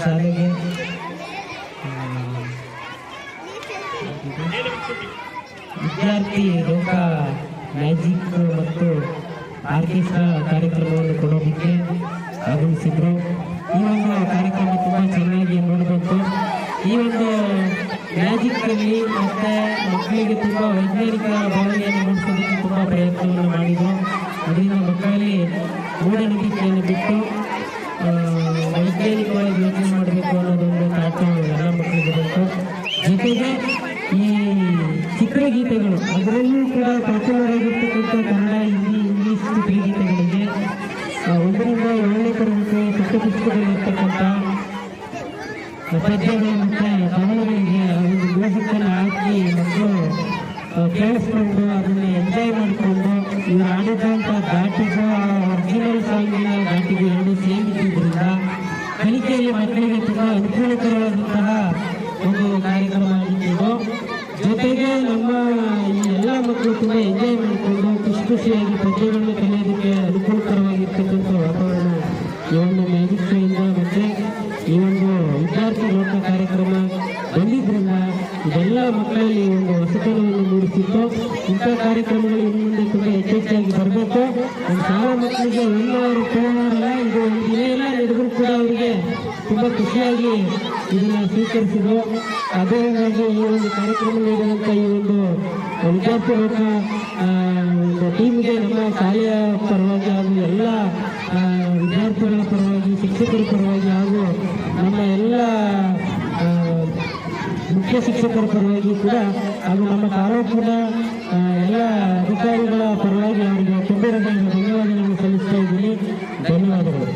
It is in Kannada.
ಶಾಲೆಗೆ. ವಿದ್ಯಾರ್ಥಿ ಲೋಕ ಮ್ಯಾಜಿಕ್ ಮತ್ತು ಆರ್ಕೆಸ್ಟ್ರಾ ಕಾರ್ಯಕ್ರಮವನ್ನು ಕೊಡೋದಕ್ಕೆ ಆಗಮಿಸಿದ್ರು. ಈ ಒಂದು ಕಾರ್ಯಕ್ರಮ ತುಂಬ ಚೆನ್ನಾಗಿ ನೋಡಬೇಕು. ಈ ಒಂದು ಮ್ಯಾಜಿಕ್ ಮತ್ತು ಮಕ್ಕಳಿಗೆ ತುಂಬ ವೈಜ್ಞಾನಿಕ ಭಾವನೆಯನ್ನು ಮೂಡಿಸೋದಕ್ಕೆ ತುಂಬ ಪ್ರಯತ್ನವನ್ನು ಮಾಡಿದ್ರು. ಅದರಿಂದ ಮಕ್ಕಳಲ್ಲಿ ಮೂಢನಂಬಿಕೆಯನ್ನು ಬಿಟ್ಟು ವೈಜ್ಞಾನಿಕವಾಗಿ ಈ ಚಿತ್ರಗೀತೆಗಳು ಅದರಲ್ಲೂ ಕೂಡ ಪಾಪ್ಯುಲರ್ ಆಗಿರ್ತಕ್ಕಂಥ ಕನ್ನಡ ಹಿಂದಿ ಇಂಗ್ಲೀಷ್ ಚಿತ್ರಗೀತೆಗಳಿಗೆ ಆ, ಒಂದರಿಂದ ಏಳನೇ ತರಗತಿ ಪಠ್ಯಪುಸ್ತಕದಲ್ಲಿರ್ತಕ್ಕಂಥ ಪದ್ಯಗಳು ಮತ್ತು ಕವನಗಳಿಗೆ ಆ ಒಂದು ಮ್ಯೂಸಿಕನ್ನು ಹಾಕಿ ಆ, ಕೇಳಿಸ್ಕೊಂಡು ಅದನ್ನು ಎಂಜಾಯ್ ಮಾಡಿಕೊಂಡು ಇವರು ಆಡಿದಂಥ ಘಾಟಿಗೂ ಒರಿಜಿನಲ್ ಸಾಂಗಿನ ಘಾಟಿಗೂ ಎರಡು ಸೇರಿಸಿದ್ರಿಂದ ಕಲಿಕೆಯಲ್ಲಿ ಮಕ್ಕಳಿಗೆ ತುಂಬ ಅನುಕೂಲಕರವಾದಂತಹ ಒಂದು ಕಾರ್ಯಕ್ರಮ ಆಗಿದ್ದು ಜೊತೆಗೆ ನಮ್ಮ ಈ ಎಲ್ಲ ಮಕ್ಕಳು ತುಂಬ ಎಂಜಾಯ್ ಮಾಡಿಕೊಂಡು ಖುಷಿ ಖುಷಿಯಾಗಿ ಪದ್ಯಗಳನ್ನು ಕಲಿಯೋದಕ್ಕೆ ಅನುಕೂಲಕರವಾಗಿರ್ತಕ್ಕಂಥ ವಾತಾವರಣ ಈ ಒಂದು ಮ್ಯಾಜಿಕ್ ಮತ್ತು ಈ ಒಂದು ವಿದ್ಯಾರ್ಥಿ ಲೋಕ ಕಾರ್ಯಕ್ರಮ ಬಂದಿದ್ರಿಂದ ಇದೆಲ್ಲ ಮಕ್ಕಳಲ್ಲಿ ಒಂದು ಹೊಸತನವನ್ನು ಮೂಡಿಸಿತ್ತು. ಇಂಥ ಕಾರ್ಯಕ್ರಮಗಳು ಇನ್ನು ಮುಂದೆ ತುಂಬ ಹೆಚ್ಚೆಚ್ಚಾಗಿ ಬರಬೇಕು. ನಮ್ಮ ಶಾಲಾ ಮಕ್ಕಳಿಗೆ ಒಂದವರು ಕೋಣಲ್ಲ ಇದು ಒಂದು ದಿನ ಎಲ್ಲ ನಡೆದರೂ ಕೂಡ ಅವರಿಗೆ ತುಂಬ ಖುಷಿಯಾಗಿ ಇದನ್ನು ಸ್ವೀಕರಿಸಿದ್ರು. ಅದರಿಂದಾಗಿ ಈ ಒಂದು ಕಾರ್ಯಕ್ರಮ ನೀಡಿದಂಥ ಈ ಒಂದು ವಿದ್ಯಾರ್ಥಿ ಲೋಕ ಒಂದು ಟೀಮ್ಗೆ ನಮ್ಮ ಶಾಲೆಯ ಪರವಾಗಿ ಹಾಗೂ ಎಲ್ಲ ವಿದ್ಯಾರ್ಥಿಗಳ ಪರವಾಗಿ, ಶಿಕ್ಷಕರ ಪರವಾಗಿ ಹಾಗೂ ನಮ್ಮ ಎಲ್ಲ ಮುಖ್ಯ ಶಿಕ್ಷಕರ ಪರವಾಗಿ ಕೂಡ ಹಾಗೂ ನಮ್ಮ ತಾಲೂಕಿನ ಎಲ್ಲ ಅಧಿಕಾರಿಗಳ ಪರವಾಗಿ ಅವರಿಗೆ ತುಂಬ ಧನ್ಯವಾದಗಳನ್ನು ಸಲ್ಲಿಸ್ತಾ ಇದ್ದೀನಿ. ಧನ್ಯವಾದಗಳು.